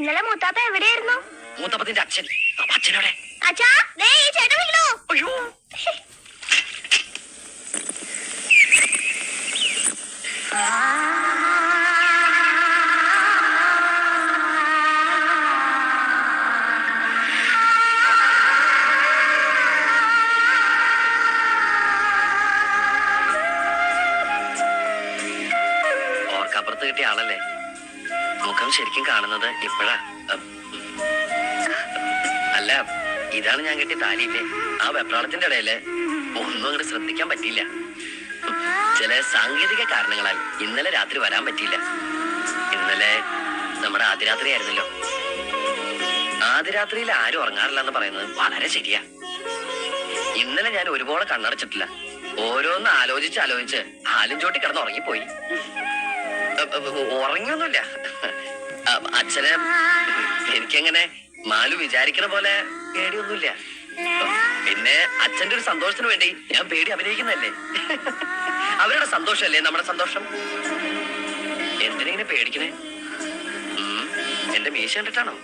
ഇന്നലെ മൂത്താപ്പ എവിടെയായിരുന്നു? മൂത്തപ്പത്തിന്റെ അച്ഛൻ. അച്ഛനോടെ അച്ഛാ ദേ ഈ ചേട്ടൻ വിളിക്കണോ അയ്യോ. ഓർക്കപ്പുറത്ത് കിട്ടിയ ആളല്ലേ? മുഖം ശരിക്കും കാണുന്നത് ഇപ്പോഴാ. അല്ല ഇതാണ് ഞാൻ കെട്ടിയ താലിയില്ലേ? ആ വെപ്രാളത്തിന്റെ ഇടയിൽ ഒന്നും അങ്ങോട്ട് ശ്രദ്ധിക്കാൻ പറ്റിയില്ല. ചില സാങ്കേതിക കാരണങ്ങളാൽ ഇന്നലെ രാത്രി വരാൻ പറ്റിയില്ല. ഇന്നലെ നമ്മുടെ ആദ്യരാത്രി ആയിരുന്നല്ലോ. ആദ്യരാത്രിയിൽ ആരും ഉറങ്ങാറില്ല എന്ന് പറയുന്നത് വളരെ ശരിയാ. ഇന്നലെ ഞാൻ ഒരുപാട് കണ്ണടച്ചിട്ടില്ല. ഓരോന്ന് ആലോചിച്ച് ആലോചിച്ച് ആലും ചോട്ടി കിടന്ന് ഉറങ്ങിപ്പോയി. ഉറങ്ങിയൊന്നുമില്ല. അച്ഛനെ എനിക്കങ്ങനെ മാലു വിചാരിക്കണ പോലെ പേടിയൊന്നുമില്ല. പിന്നെ അച്ഛന്റെ ഒരു സന്തോഷത്തിന് വേണ്ടി ഞാൻ പേടി അഭിനയിക്കുന്നല്ലേ അവരുടെ സന്തോഷമല്ലേ നമ്മുടെ സന്തോഷം? എന്തിനെ പേടിക്കണേ? എന്റെ മീശ കണ്ടിട്ടാണോ?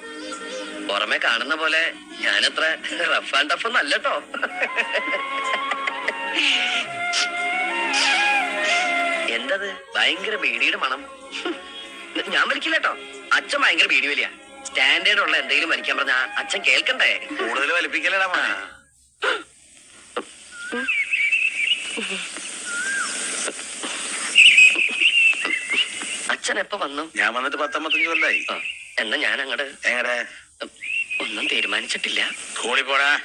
പുറമെ കാണുന്ന പോലെ ഞാനത്ര റഫ് ആൻഡ് ടഫ് ഒന്നും അല്ലട്ടോ. എന്തത്? ഭയങ്കര ബീഡിയുടെ മണം. ഞാൻ വലിക്കില്ല കേട്ടോ. അച്ഛൻ ഭയങ്കര ബീഡി വലിയ സ്റ്റാൻഡേർഡ് ഉള്ള എന്തെങ്കിലും വലിക്കാൻ പറഞ്ഞാ അച്ഛൻ കേൾക്കണ്ടേ? കൂടുതൽ വലിപ്പിക്കലടാ അച്ഛൻ എപ്പോ വന്നു? ഞാൻ വന്നിട്ട് പത്തമ്പത്തഞ്ച് കൊല്ലായി. എന്നാ ഞാൻ അങ്ങട് എങ്ങനെ? ഒന്നും തീരുമാനിച്ചിട്ടില്ല. കൂടി പോടാ.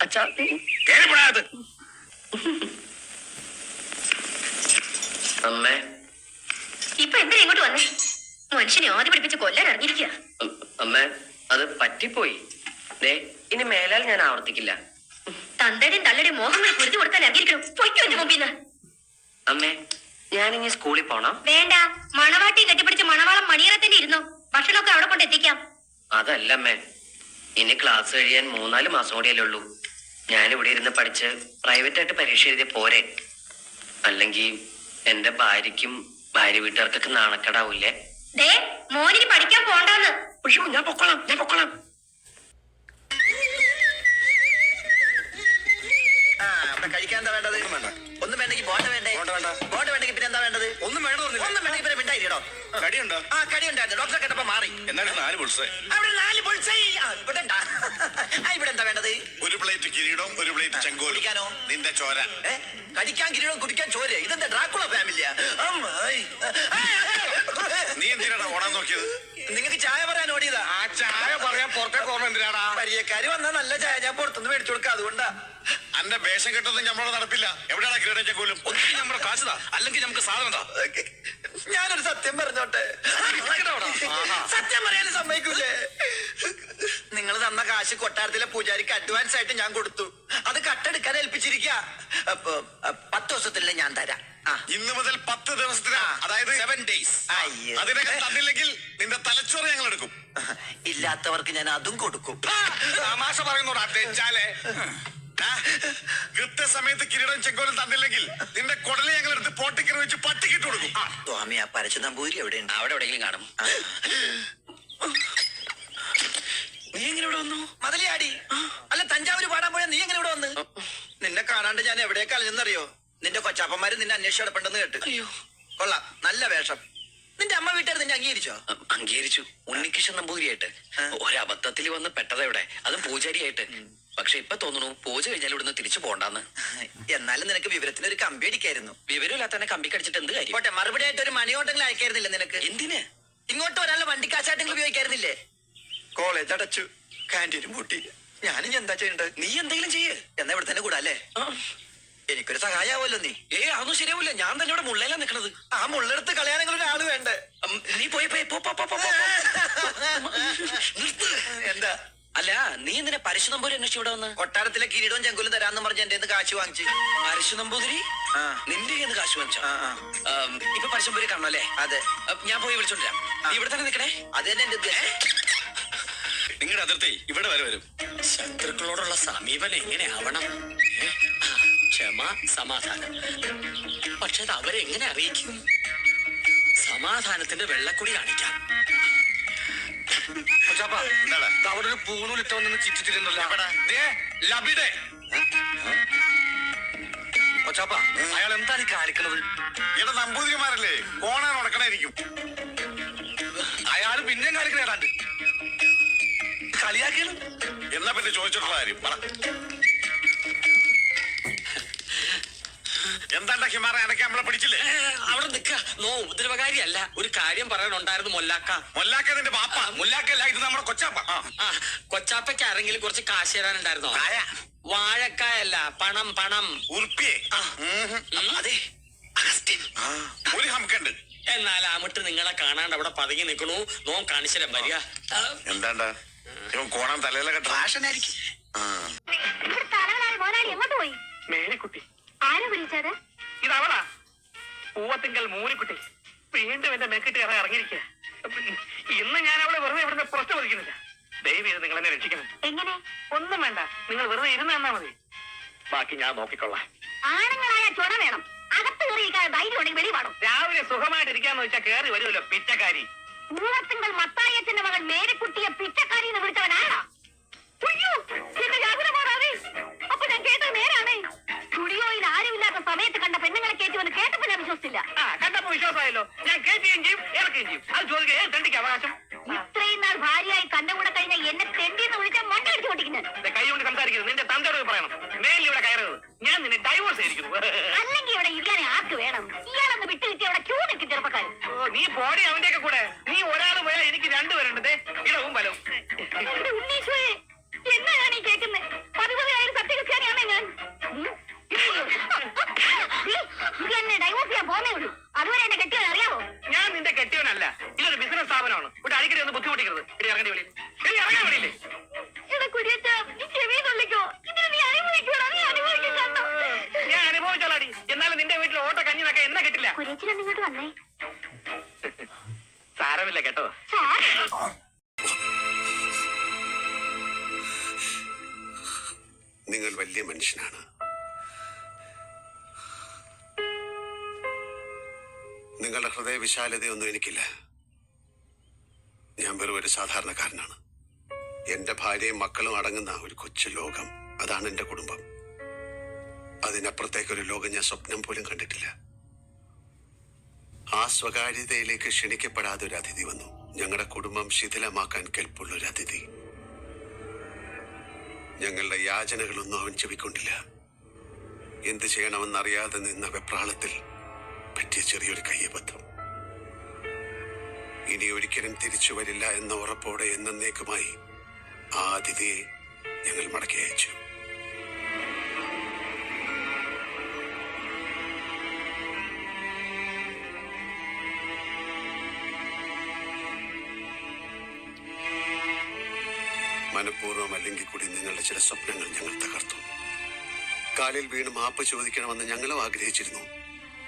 അച്ഛാ ഉം. കേറി പോടാ അത്. അമ്മേ മനുഷ്യനെ ആദ്യം പിടിപ്പിച്ച് കൊല്ലാൻ ഇറങ്ങിയിരിക്കുക അമ്മ അത് പറ്റിപ്പോയി. ദേ ഇനി മേലാൽ ഞാൻ ആവർത്തിക്കില്ല. തന്തയുടെയും തള്ളയുടെയും മോഹങ്ങൾ പൊരുതി കൊടുക്കാൻ ഇറങ്ങിയിരിക്കണം. പൊയ്ക്കോ എന്റെ മുമ്പിന്ന്. അമ്മേ ഞാനിനി സ്കൂളിൽ പോണം. വേണ്ട. മണവാട്ടി കെട്ടിപ്പിടിച്ച് മണവാളം മണിയറത്തിന്റെ ഇരുന്നു? ഭക്ഷണമൊക്കെ അവിടെ കൊണ്ട് എത്തിക്കാം. അതല്ല അമ്മേ. ഇനി ക്ലാസ് കഴിയാൻ മൂന്നാൽ മാസം കൂടിയല്ലേ ഉള്ളൂ. ഞാൻ ഇവിടെ ഇരുന്ന് പഠിച്ച് പ്രൈവറ്റ് ആയിട്ട് പരീക്ഷ എഴുതിയ പോരെ. അല്ലെങ്കിൽ എന്റെ ഭാര്യയ്ക്കും ഭാര്യ വീട്ടുകാർക്കൊക്കെ നാണക്കേടാവൂലേ ദേ മോനിന് പഠിക്കാൻ പോണ്ടെന്ന്. അയ്യോ ഞാൻ പൊക്കോളാം ഞാൻ പൊക്കോളാം. കഴിക്കാൻ എന്താ വേണ്ടത്? ഒന്നും വേണ്ടെങ്കിൽ ബോണ്ട വേണ്ടേ? ബോണ്ട വേണ്ട. ബോണ്ട വേണ്ടെങ്കിൽ പിന്നെ എന്താ വേണ്ടത്? ഒന്നും വേണ്ട ഒന്നും വേണ്ടെങ്കിൽ പിന്നെ മിണ്ടായിരിക്കടോ കടിയുണ്ടോ? ആ കടി ഉണ്ടായിരുന്നു ഡോക്ടറെ മാറി. എന്നാലും നാല് പുൾസ് അവിടെ നാല് പൊളിച്ചൈ ഇവിടെ ഉണ്ടാ. ആ, ഇവിടെ എന്താ വേണ്ടത്? ഒരു പ്ലേറ്റ് കിരീടവും ഒരു പ്ലേറ്റ് ചെങ്കോലും. കുടിക്കാനോ? നിന്റെ ചോര. കടിക്കാൻ കിരീടം കുടിക്കാൻ ചോര. ഇതെന്താ ഡ്രാക്കുള ഫാമിലിയാ? നീ എന്തിനാടാ ഓടാൻ നോക്കിയത്? നിങ്ങൾക്ക് ചായ പറയാൻ ഓടിയതാ. ആ ചായ പറയാൻ പുറത്തേക്ക് ഓർമ്മ എന്തിനാടാ? പരിയക്കാരി വന്നാ നല്ല ചായ ഞാൻ പുറത്തുനിന്ന് മേടിച്ചു കൊടുക്കാം അതുകൊണ്ടാ. അന്റെ വേഷം കെട്ടൊന്നും നമ്മളോട് നടപ്പില്ല. എവിടെയാണ് കിരീടം ചെങ്കോലും ഒത്തിരി നമ്മുടെ കാശുതാ അല്ലെങ്കിൽ നമുക്ക് സാധനം ഞാനൊരു സത്യം പറഞ്ഞോട്ടെ? സത്യം പറയാൻ സമ്മതിക്കൂലേ? നിങ്ങൾ തന്ന കാശ് കൊട്ടാരത്തിലെ പൂജാരിക്ക് അഡ്വാൻസ് ആയിട്ട് ഞാൻ കൊടുത്തു. അത് കട്ടെടുക്കാൻ ഏൽപ്പിച്ചിരിക്കുക പത്ത് ദിവസത്തിലെ ഞാൻ തരാം. ഇന്ന് മുതൽ പത്ത് ദിവസത്തിനാ അതായത് സെവൻ ഡേയ്സ് അയ്യോ. അതിനകം തന്നില്ലെങ്കിൽ നിന്റെ തലച്ചോറ് ഞങ്ങൾ എടുക്കും ഇല്ലാത്തവർക്ക് ഞാൻ അതും കൊടുക്കും. തമാശ പറയുന്നോടാ തെച്ചാലേ ആ, കൃത്യസമയത്ത് കിരീടം ചെങ്കോലും തന്നില്ലെങ്കിൽ നിന്റെ കുടൽ ഞങ്ങൾ എടുത്ത് പോട്ടിക്കറി വെച്ച് പട്ടിക്കിട്ട് കൊടുക്കും. ആ, സ്വാമി ആ പരച്ചു നമ്പൂരി എവിടെയുണ്ട്? അവിടെ എവിടെയെങ്കിലും കാണും. നീ എങ്ങനെ ഇവിടെ വന്നു? മതലിയാടി. അല്ല തഞ്ചാവൂര് പാടാൻ പോയാ നീ എങ്ങനെ ഇവിടെ വന്ന്? നിന്നെ കാണാണ്ട് ഞാൻ എവിടെയൊക്കെ കളഞ്ഞെന്നറിയോ നിന്റെ കൊച്ചാപ്പന്മാര് നിന്നെ അന്വേഷിച്ച് കിടപ്പുണ്ടെന്ന് കേട്ട്. അയ്യോ. കൊള്ളാം. നല്ല വേഷം. നിന്റെ അമ്മ വീട്ടുകാർ നിന്നെ അംഗീകരിച്ചോ? അംഗീകരിച്ചു. ഉണ്ണികൃഷ്ണൻ നമ്പൂതിരിയായിട്ട്. ഒരബദ്ധത്തിൽ വന്ന് പെട്ടതെവിടെ അത് പൂജാരിയായിട്ട്. പക്ഷെ ഇപ്പൊ തോന്നുന്നു പൂജ കഴിഞ്ഞാൽ ഇവിടുന്ന് തിരിച്ചു പോണ്ടാന്ന്. എന്നാലും നിനക്ക് വിവരത്തിന് ഒരു കമ്പി അടിക്കായിരുന്നു. വിവരമില്ലാത്ത തന്നെ കമ്പി കടിച്ചിട്ട് എന്ത് കാര്യം? പോട്ടെ മറുപടി ആയിട്ട് ഒരു മണിയോട്ടെങ്കിലും അയക്കായിരുന്നില്ല നിനക്ക്? എന്തിന്? ഇങ്ങോട്ട് ഒരാളെ വണ്ടി കാശായിട്ടെങ്കിലും ഉപയോഗിക്കായിരുന്നില്ലേ? കോളേജ് അടച്ചു കാന്റീനും പൂട്ടി. ഞാനും എന്താ ചെയ്യണ്ടത്? നീ എന്തെങ്കിലും ചെയ്യേ. എന്നാ ഇവിടെ തന്നെ കൂടാല്ലേ. എനിക്കൊരു സഹായാവല്ലോ നീ. ഏ അതൊന്നും ശരിയാവില്ല. ഞാൻ തന്നെ ഇവിടെ മുള്ളയിലാ നിക്കണത്. ആ മുള്ളെടുത്ത് കളയാനെങ്കിലും ഒരാൾ വേണ്ടേ? ഉം, നീ പോയി പോയി പോ, പോ, പോ, പോ, പോ, പോ. നിർത്ത്. എന്താ? അല്ല നീ എന്തിനാ പരശു നമ്പൂരി അന്വേഷിച്ച് ഇവിടെ വന്ന്? കൊട്ടാരത്തിലെ കിരീടവും ചെങ്കുലും തരാന്ന് പറഞ്ഞ് എന്റെ കാശ് വാങ്ങിച്ചു. പരശു നമ്പൂതിരി ആ. നിന്റെ കയ്യിൽ നിന്ന് കാശ് വാങ്ങിച്ചോ? ആ, ആ. ഉം, ഇപ്പൊ പരശുമ്പൂരി കാണണല്ലേ? അതെ. ഞാൻ പോയി വിളിച്ചോണ്ടിരാം നീ ഇവിടെ തന്നെ നിക്കണേ. അത് തന്നെ എന്റെ ഉദ്ദേശം. നിങ്ങളുടെ അതിർത്തി ഇവിടെ വരെ വരും. ശത്രുക്കളോടുള്ള സമീപനം എങ്ങനെ ആവണം ഏ? ആ, ക്ഷമ സമാധാനം. പക്ഷെ അത് അവരെങ്ങനെ അറിയിക്കും? സമാധാനത്തിന്റെ വെള്ളക്കുടി കാണിക്കാം. അവിടെ ഒരു പൂണൂലിട്ടവന്നു വന്നു ലബിടെ. കൊച്ചാപ്പ അയാൾ എന്താണ് കാണിക്കണത്? ഇവിടെ നമ്പൂതിരിമാരല്ലേ? കോണാൻ ഉടക്കണായിരിക്കും അയാൾ പിന്നെയും കാണിക്കണേടാണ്ട് കളിയാക്കിയാണ് എന്നാ പിന്നെ ചോദിച്ചിട്ടുള്ള കാര്യം? പറ. എന്താണ്ടാ ഹിമാറ? എനക്ക് നമ്മളെ പിടിച്ചില്ലേ? അവിടെ നിക്ക. നോ ഉപദ്രവകാരിയല്ല. ഒരു കാര്യം പറയാനുണ്ടായിരുന്നു മൊല്ലാക്ക. മൊല്ലാക്കതിന്റെ ബാപ്പ? മുല്ലാക്കല്ല ഇത് നമ്മുടെ കൊച്ചാപ്പ. ആ. കൊച്ചാപ്പയ്ക്ക് ആരെങ്കിലും കുറച്ച് കാശ് തരാനുണ്ടായിരുന്നോ? കായ. വാഴക്കായല്ല പണം പണം. ഉറുപ്പിയെ. അതെ. അഗസ്റ്റിൻ. ഒരു ഹംക്കുണ്ട് എന്നാൽ അമിട്ട് നിങ്ങളെ കാണാണ്ട് അവിടെ പതുങ്ങി നിൽക്കണു നോ കാണിച്ചിരം വരിക. എന്താണ്ടാ? ഇവൻ കോണാൻ തലയിലെ കെട്ട ഫാഷനായിരിക്കും. ഇവിടെ തലവനായ എങ്ങോട്ട് പോയി? മേരിക്കുട്ടി. ആരാ വിളിച്ചത്? ഇതവളാ പൂവത്തിങ്കൽ മൂരിക്കുട്ടി വീണ്ടും എന്റെ മെക്കിട്ട് കയറാൻ ഇറങ്ങിയിരിക്കുക ഇന്ന് ഞാൻ അവളെ വെറുതെ ഇവിടുന്ന് പുറത്തു പതിക്കുന്നില്ല ദയവ് ചെയ്ത് നിങ്ങൾ എന്നെ രക്ഷിക്കണം. എങ്ങനെ? ഒന്നും വേണ്ട. നിങ്ങൾ വെറുതെ ഇരുന്ന് തന്നാ മതി. ബാക്കി ഞാൻ നോക്കിക്കൊള്ളാം. ആണുങ്ങളായ ചുണ വേണം. അകത്ത് കയറിയിരിക്കാൻ ധൈര്യം ഉണ്ടെങ്കിൽ വെളി പാടും. രാവിലെ സുഖമായിട്ടിരിക്കാന്ന് വെച്ചാൽ കയറി വരുമല്ലോ പിറ്റക്കാരി. പൂവത്തിങ്കൽ മത്തായച്ചന്റെ മകൻ മേരിക്കുട്ടിയെ കൈ കൊണ്ട് സംസാരിക്കരുത്. നിന്റെ തന്തയോട് പറയണം. മേലിൽ ഇവിടെ കയറരുത്. ഞാൻ നിന്നെ ഡൈവോഴ്സ് ചെയ്തിരിക്കുന്നു. അല്ലെങ്കിൽ ഇവിടെ ഇരിക്കാനെ ആർക്ക് വേണം? ഇയാളൊന്ന് വിട്ടു കിട്ടി അവിടെ ക്യൂ നിൽക്കും ചെറുപ്പക്കാരൻ നീ പോടി അവന്റെയൊക്കെ കൂടെ. നീ ഒരാൾ പോയാൽ എനിക്ക് രണ്ടുപേരുണ്ട്. ഇടവും ബലവും. ഉണ്ണീശോയെ എന്നാ ഞാൻ ഈ കേൾക്കുന്നത് പതിപതിനായിരം സത്യക്രിസ്ത്യാനിയാണ് ഞാൻ. എന്നെ ഡൈവോഴ്സ് ചെയ്യാൻ പോന്നേ ഉള്ളൂ. അതുവരെ എന്റെ കെട്ടിയാൽ അറിയാമോ ഞാൻ നിന്റെ കെട്ടിയവനല്ല. ഇതൊരു ബിസിനസ് സ്ഥാപനമാണ്. ഇവിടെ അടിക്കടി ഒന്ന് ബുദ്ധിമുട്ടിക്കരുത്. ഇടി ഇറങ്ങേണ്ടി വിളി ഇടി ഇറങ്ങാൻ വിളിയില്ലേ കിട്ടില്ല. നിങ്ങോട്ട് വന്നേ? സാരമില്ല കേട്ടോ. നിങ്ങൾ വലിയ മനുഷ്യനാണ്. നിങ്ങളുടെ ഹൃദയ വിശാലതയൊന്നും എനിക്കില്ല. ഞാൻ വെറും ഒരു സാധാരണക്കാരനാണ്. എന്റെ ഭാര്യയും മക്കളും അടങ്ങുന്ന ഒരു കൊച്ചു ലോകം. അതാണ് എന്റെ കുടുംബം. അതിനപ്പുറത്തേക്കൊരു ലോകം ഞാൻ സ്വപ്നം പോലും കണ്ടിട്ടില്ല. ആ സ്വകാര്യതയിലേക്ക് ക്ഷണിക്കപ്പെടാതെ ഒരു അതിഥി വന്നു. ഞങ്ങളുടെ കുടുംബം ശിഥിലമാക്കാൻ കെൽപ്പുള്ള ഒരു അതിഥി. ഞങ്ങളുടെ യാചനകളൊന്നും അവൻ ചെവിക്കൊണ്ടില്ല. എന്ത് ചെയ്യണമെന്നറിയാതെ നിന്ന വെപ്രാളത്തിൽ പറ്റിയ ചെറിയൊരു കയ്യബദ്ധം. ഇനി ഒരിക്കലും തിരിച്ചു വരില്ല എന്ന ഉറപ്പോടെ എന്നേക്കുമായി ആ അതിഥിയെ ഞങ്ങൾ മടക്കി അയച്ചു. മനഃപൂർവം അല്ലെങ്കിൽ കൂടി നിങ്ങളുടെ ചില സ്വപ്നങ്ങൾ ഞങ്ങൾ തകർത്തു. കാലിൽ വീണ് മാപ്പ് ചോദിക്കണമെന്ന് ഞങ്ങളും ആഗ്രഹിച്ചിരുന്നു.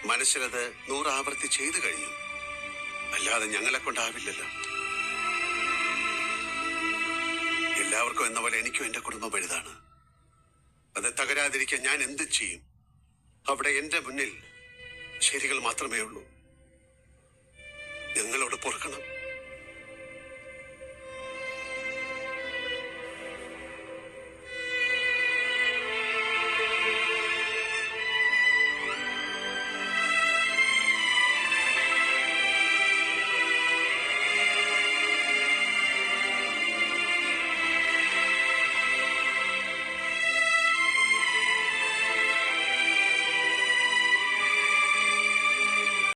മനസ്സിലത് നൂറാവർത്തി ചെയ്തു കഴിഞ്ഞു. അല്ലാതെ ഞങ്ങളെ കൊണ്ടാവില്ലല്ലോ. എല്ലാവർക്കും എന്ന പോലെ എനിക്കും എന്റെ കുടുംബം വലുതാണ്. അത് തകരാതിരിക്കാൻ ഞാൻ എന്ത് ചെയ്യും. അവിടെ എന്റെ മുന്നിൽ ശരികൾ മാത്രമേ ഉള്ളൂ. ഞങ്ങളോട് പൊറുക്കണം.